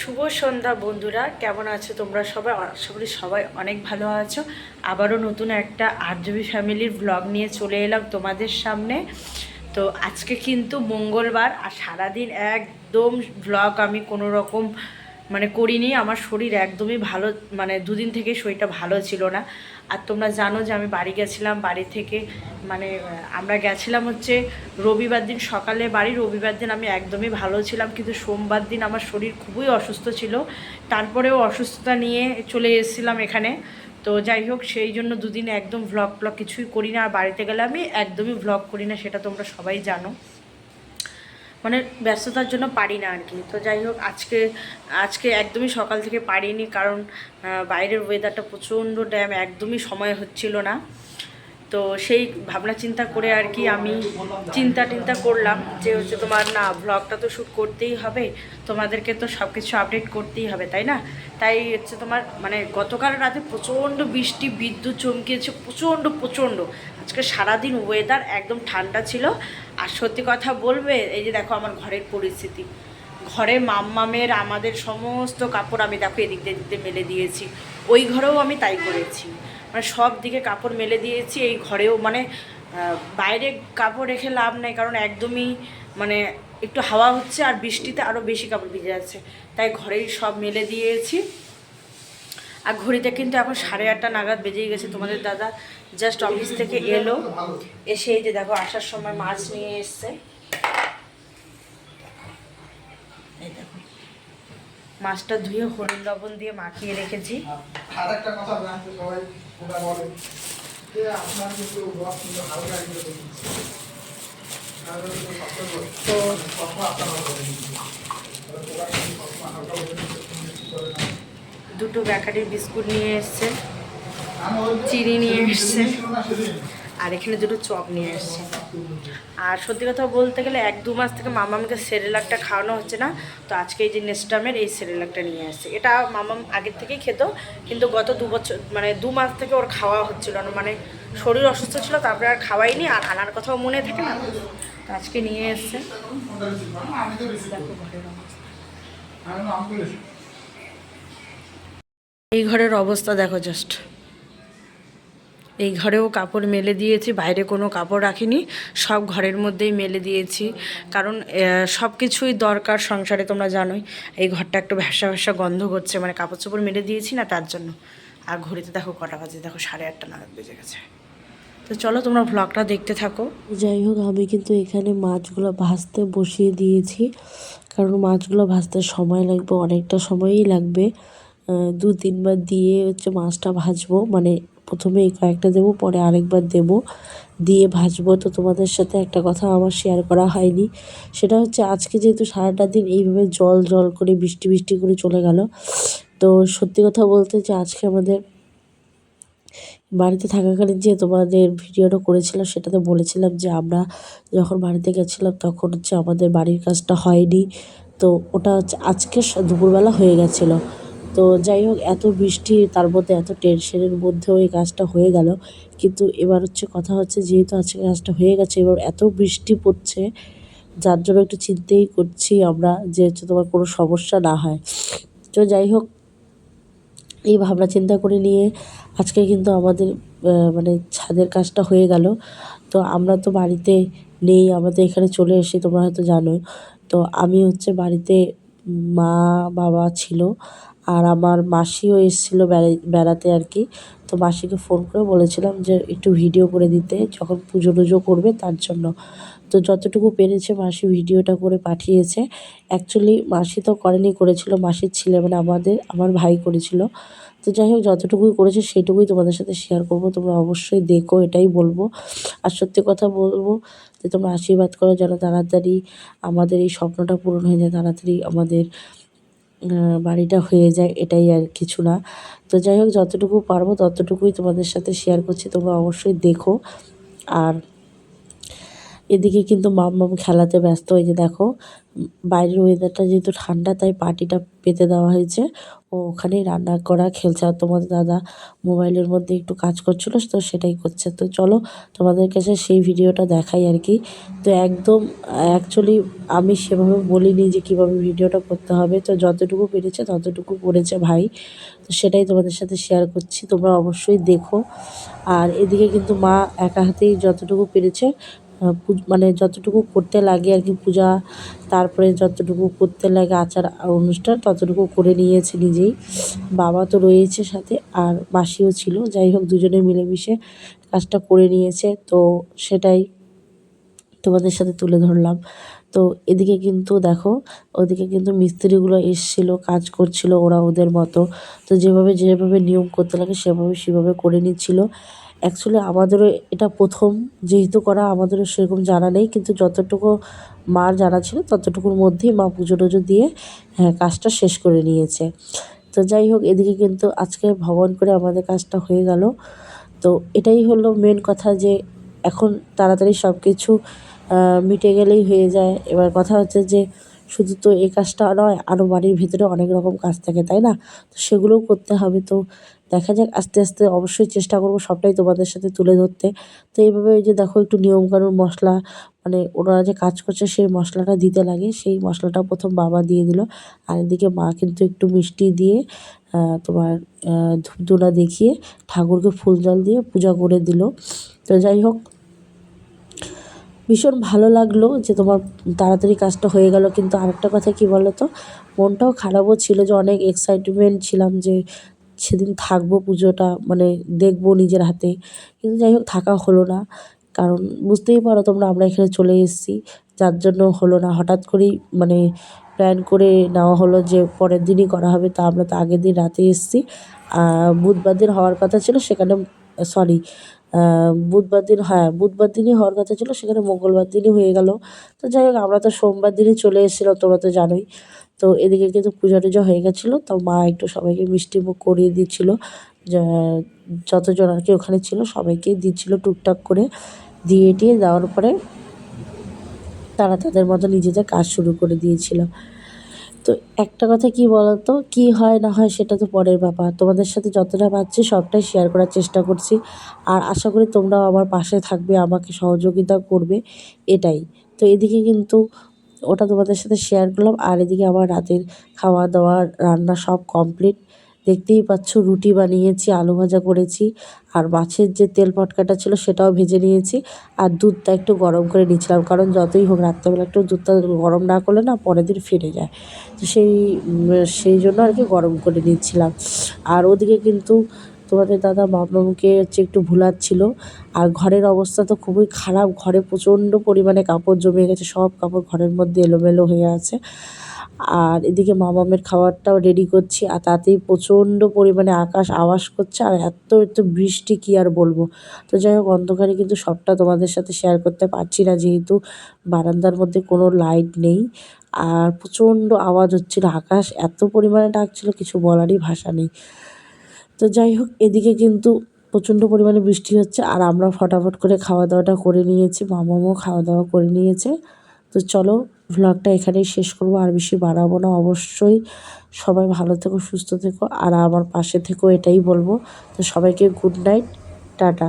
শুভ সন্ধ্যা বন্ধুরা, কেমন আছো তোমরা সবাই? আশা করি সবাই অনেক ভালো আছো। আবারও নতুন একটা আরজবি ফ্যামিলির ব্লগ নিয়ে চলে এলাম তোমাদের সামনে। তো আজকে কিন্তু মঙ্গলবার আর সারাদিন একদম ব্লগ আমি কোনো রকম মানে করিনি, আমার শরীর একদমই ভালো মানে দুদিন থেকে শরীরটা ভালো ছিল না। আর তোমরা জানো যে আমি বাড়ি গেছিলাম, বাড়ি থেকে মানে আমরা গেছিলাম হচ্ছে রবিবার দিন সকালে বাড়ি, রবিবার দিন আমি একদমই ভালো ছিলাম, কিন্তু সোমবার দিন আমার শরীর খুবই অসুস্থ ছিল। তারপরেও অসুস্থতা নিয়ে চলে এসেছিলাম এখানে। তো যাই হোক, সেই জন্য দুদিন একদম ভ্লগ ব্লগ কিছুই করি না আর বাড়িতে গেলে আমি একদমই ভ্লগ করি না, সেটা তোমরা সবাই জানো। মানে ব্যস্ততার জন্য পারি না আর কি তো যাই হোক, আজকে আজকে একদমই সকাল থেকে পারিনি কারণ বাইরের ওয়েদারটা প্রচণ্ড ড্যাম, একদমই সময় হচ্ছিল না। তো সেই ভাবনা চিন্তা করে আর কি আমি চিন্তা টিন্তা করলাম যে হচ্ছে তোমার না ব্লগটা তো শ্যুট করতেই হবে, তোমাদেরকে তো সব কিছু আপডেট করতেই হবে, তাই না? তাই হচ্ছে তোমার মানে গতকাল রাতে প্রচণ্ড বৃষ্টি, বিদ্যুৎ চমকিয়েছে, প্রচণ্ড প্রচণ্ড। আজকে সারাদিন ওয়েদার একদম ঠান্ডা ছিল আর সত্যি কথা বলবে, এই যে দেখো আমার ঘরের পরিস্থিতি। ঘরে মাম্মামের আমাদের সমস্ত কাপড় আমি দেখো এদিক দিয়ে মেলে দিয়েছি। ওই ঘরেও আমি তাই করেছি। মানে সব দিকে কাপড় মেলে দিয়েছি, এই ঘরেও মানে বাইরে কাপড় রেখে লাভ নেই, কারণ একদমই মানে একটু হাওয়া হচ্ছে আর বৃষ্টিতে আরও বেশি কাপড় ভিজে যাচ্ছে। তাই ঘরেই সব মেলে দিয়েছি। আর ঘড়িতে কিন্তু এখন সাড়ে আটটা নাগাদ বেজেই গেছে তোমাদের দাদা। জাস্ট অফিস থেকে এলো। এসে এই যে দেখো আসার সময় মাছ নিয়ে এসছে। এই দেখো মাছটা ধুয়ে হলুদ লবণ দিয়ে মাখিয়ে রেখেছি। তো। দুটো ব্যাকারির বিস্কুট নিয়ে এসছে। চিনি নিয়ে এসছে। আর এখানে দুটো চপ নিয়ে এসছে। আর সত্যি কথা বলতে গেলে এক দু মাস থেকে মামামকে সেরেলাকটা খাওয়ানো হচ্ছে না। তো আজকে এই যে নেস্টামের এই সেরেলাকটা নিয়ে আসছে। এটা মামাম আগের থেকেই খেত, কিন্তু গত দু বছর মানে দু মাস থেকে ওর খাওয়া হচ্ছিল না। মানে শরীর অসুস্থ ছিল, তারপরে আর খাওয়াইনি। আর আনার কথাও মনে থাকে না। তো আজকে নিয়ে এসছে। এই ঘরের অবস্থা দেখো জাস্ট এই ঘরেও কাপড় মেলে দিয়েছি, বাইরে কোনো কাপড় রাখিনি, সব ঘরের মধ্যেই মেলে দিয়েছি। কারণ সব কিছুই দরকার সংসারে, তোমরা জানোই, এই ঘরটা একটু ভ্যাসা ভ্যাসা গন্ধ করছে মানে কাপড় চোপড় মেলে দিয়েছি না, তার জন্য। আর ঘড়িতে দেখো কটা বাজে, দেখো সাড়ে আটটা নাগাদ বেজে গেছে। তো চলো তোমরা ভ্লগটা দেখতে থাকো। যাই হোক, আমি কিন্তু এখানে মাছগুলো ভাজতে বসিয়ে দিয়েছি। কারণ মাছগুলো ভাজতে সময় লাগবে, অনেকটা সময়ই লাগবে। দু তিনবার দিয়ে হচ্ছে মাছটা ভাজবো। মানে প্রথমে এই কয়েকটা দেবো, পরে আরেকবার দেবো। দিয়ে ভাজবো। তো তোমাদের সাথে একটা কথা আমার শেয়ার করা হয়নি। সেটা হচ্ছে আজকে যেহেতু সারাটা দিন এইভাবে জল জল করে, বৃষ্টি বৃষ্টি করে চলে গেল। তো সত্যি কথা বলতে যে আজকে আমাদের বাড়িতে থাকাকালীন যে তোমাদের ভিডিওটা করেছিলাম, সেটাতে বলেছিলাম যে আমরা যখন বাড়িতে গেছিলাম তখন হচ্ছে আমাদের বাড়ির কাজটা হয়নি। তো ওটা হচ্ছে আজকে দুপুরবেলা হয়ে গেছিল। তো যাই হোক, এত বৃষ্টি, তার মধ্যে এত টেনশনের মধ্যেও এই কাজটা হয়ে গেল। কিন্তু এবার হচ্ছে কথা হচ্ছে, যেহেতু আজকে কাজটা হয়ে গেছে, এবার এত বৃষ্টি পড়ছে, যার জন্য একটু চিন্তেই করছি আমরা যে হচ্ছে তোমার কোনো সমস্যা না হয়। তো যাই হোক, এই ভাবনা চিন্তা করে নিয়ে আজকে কিন্তু আমাদের মানে ছাদের কাজটা হয়ে গেল। তো আমরা তো বাড়িতে নেই আমাদের এখানে চলে এসে তোমরা হয়তো জানো তো আমি হচ্ছে বাড়িতে মা, বাবা ছিল। আর আমার মাসিও এসেছিল বেড়া- বেড়াতে আর কি। তো মাসিকে ফোন করে বলেছিলাম যে একটু ভিডিও করে দিতে, যখন পুজো টুজো করবে তার জন্য। তো যতটুকু পেরেছে মাসি ভিডিওটা করে পাঠিয়েছে। অ্যাকচুয়ালি মাসি তো করেনি, করেছিল মাসির ছেলে মানে আমাদের, আমার ভাই করেছিল। তো যাই হোক, যতটুকুই করেছে সেটুকুই তোমাদের সাথে শেয়ার করব। তোমরা অবশ্যই দেখো, এটাই বলব। আর সত্যি কথা বলব যে তোমরা আশীর্বাদ করো যেন তাড়াতাড়ি আমাদের এই স্বপ্নটা পূরণ হয়ে যায়, তাড়াতাড়ি আমাদের বাড়িটা হয়ে যায়, এটাই আর কিছু না। তো যাই হোক, যতটুকু পারব ততটুকুই তোমাদের সাথে শেয়ার করছি, তোমরা অবশ্যই দেখো। আর এদিকে কিন্তু মাম্মাম খেলাতে ব্যস্ত। এই যে দেখো, বাইরের ওয়েদারটা যেহেতু ঠান্ডা, তাই পাটিটা পেতে দেওয়া হয়েছে। ও ওখানেই রান্না করা খেলছে। আর তোমাদের দাদা মোবাইলের মধ্যে একটু কাজ করছিল, তো সেটাই করছে। তো চলো, তোমাদের কাছে সেই ভিডিওটা দেখাই আর কি। তো একদম অ্যাকচুয়ালি আমি সেভাবে বলিনি যে কীভাবে ভিডিওটা করতে হবে। তো যতটুকু পেরেছে, ততটুকু করেছে ভাই। তো সেটাই তোমাদের সাথে শেয়ার করছি। তোমরা অবশ্যই দেখো। আর এদিকে কিন্তু মা একা হাতেই যতটুকু পেরেছে মানে যতটুকু করতে লাগে আর কি পূজা, তারপরে যতটুকু করতে লাগে আচার, অনুষ্ঠান ততটুকু করে নিয়েছে নিজেই। বাবা তো রয়েছে সাথে আর মাসিও ছিল। যাই হোক, দুজনে মিলেমিশে কাজটা করে নিয়েছে। তো সেটাই তোমাদের সাথে তুলে ধরলাম। তো এদিকে কিন্তু দেখো, ওদিকে কিন্তু মিস্ত্রিগুলো এসছিল, কাজ করছিল ওরা ওদের মতো। তো যেভাবে যেভাবে নিয়ম করতে লাগে সেভাবে সেভাবে করে নিচ্ছিল। অ্যাকচুয়ালি আমাদেরও এটা প্রথম। যেহেতু করা, আমাদেরও সেরকম জানা নেই। কিন্তু যতটুকু মার জানা ছিল, ততটুকুর মধ্যেই মা পুজো টুজো দিয়ে হ্যাঁ কাজটা শেষ করে নিয়েছে। তো যাই হোক, এদিকে কিন্তু আজকে ভগবান করে আমাদের কাজটা হয়ে গেল। তো এটাই হলো মেন কথা যে, এখন তাড়াতাড়ি সব কিছু মিটে গেলেই হয়ে যায়। এবার কথা হচ্ছে যে শুধু তো এই কাজটা নয় আরও বাড়ির ভিতরে অনেক রকম কাজ থাকে তাই না? তো সেগুলোও করতে হবে। তো দেখা যাক আস্তে আস্তে অবশ্যই চেষ্টা করব সবটাই তোমাদের সাথে তুলে ধরতে। তো এইভাবে ওই যে দেখো একটু নিয়মকানুন মশলা মানে ওনারা যে কাজ করছে সেই মশলাটা দিতে লাগে। সেই মশলাটা প্রথম বাবা দিয়ে দিল। আর এদিকে মা কিন্তু একটু মিষ্টি দিয়ে তোমার আহ, দেখিয়ে ঠাকুরকে ফুল জল দিয়ে পূজা করে দিল। তো যাই হোক ভীষণ ভালো লাগল যে তোমার তাড়াতাড়ি কাজটা হয়ে গেল। কিন্তু আরেকটা কথা কি বলো তো মনটাও খারাপও ছিল যে অনেক এক্সাইটমেন্ট ছিলাম যে সেদিন থাকব পুজোটা মানে দেখব নিজের হাতে। কিন্তু যাই হোক, থাকা হলো না। কারণ বুঝতেই পারো তোমরা, আমরা এখানে চলে এসেছি। যার জন্য হলো না। হঠাৎ করেই মানে প্ল্যান করে নেওয়া হলো যে পরের দিনই করা হবে। তা আমরা তো আগের দিন রাতে এসেছি। বুধবার দিন হওয়ার কথা ছিল। সেখানে সরি বুধবার দিন হ্যাঁ বুধবার দিনই হওয়ার কথা ছিল, সেখানে মঙ্গলবার দিনই হয়ে গেল। তো যাই হোক, আমরা তো সোমবার দিনই চলে এসেছিলাম, তোমরা তো জানোই। তো এদিকে কিন্তু পূজা টুজা হয়ে গেছিল, তো মা একটু সবাইকে মিষ্টি মুখ করিয়ে দিচ্ছিল যতজন আর কি ওখানে ছিল সবাইকেই দিচ্ছিল টুকটাক করে, দিয়ে টিয়ে দেওয়ার পরে তারা তাদের মতো নিজেদের কাজ শুরু করে দিয়েছিল। তো একটা কথা কি বলতো? কি হয় না হয় সেটা তো পরের ব্যাপার। তোমাদের সাথে যতটা পাচ্ছি সবটাই শেয়ার করার চেষ্টা করছি। আর আশা করি তোমরাও আমার পাশে থাকবে, আমাকে সহযোগিতা করবে, এটাই। তো এদিকে কিন্তু ওটা তোমাদের সাথে শেয়ার করলাম। আর এদিকে আমার রাতের খাওয়া দাওয়া রান্না সব কমপ্লিট দেখতেই পাচ্ছ, রুটি বানিয়েছি, আলু ভাজা করেছি, আর মাছের যে তেল পটকাটা ছিল সেটাও ভেজে নিয়েছি, আর দুধটা একটু গরম করে নিয়েছিলাম, কারণ যতই হোক রাত্রেবেলা একটু দুধটা গরম না করলে না পরের দিন ফিরে যায়। তো সেই সেই জন্য আর কি গরম করে নিচ্ছিলাম। আর ওদিকে কিন্তু তোমাদের দাদা মামাকে হচ্ছে একটু ভুলাচ্ছিল, আর ঘরের অবস্থা তো খুবই খারাপ, ঘরে প্রচণ্ড পরিমাণে কাপড় জমে গেছে, সব কাপড় ঘরের মধ্যে এলোমেলো হয়ে আছে। আর এদিকে মা মামামের খাবারটাও রেডি করছি আর তাতেই প্রচণ্ড পরিমাণে আকাশ আওয়াজ করছে আর এত এত বৃষ্টি কি আর বলব? তো যাই হোক, অন্ধকারে কিন্তু সবটা তোমাদের সাথে শেয়ার করতে পারছি না যেহেতু বারান্দার মধ্যে কোনো লাইট নেই আর প্রচণ্ড আওয়াজ হচ্ছিল। আকাশ এত পরিমাণে ডাকছিল, কিছু বলারই ভাষা নেই। তো যাই হোক, এদিকে কিন্তু প্রচণ্ড পরিমাণে বৃষ্টি হচ্ছে আর আমরা ফটাফট করে খাওয়া দাওয়াটা করে নিয়েছি। মামামও খাওয়া দাওয়া করে নিয়েছে। তো চলো ভ্লগটা এখানেই শেষ করব। আর বেশি বাড়াবো না, অবশ্যই। সবাই ভালো থেকো, সুস্থ থেকো। আর আমার পাশে থেকো, এটাই বলব। তো সবাইকে গুড নাইট টাটা।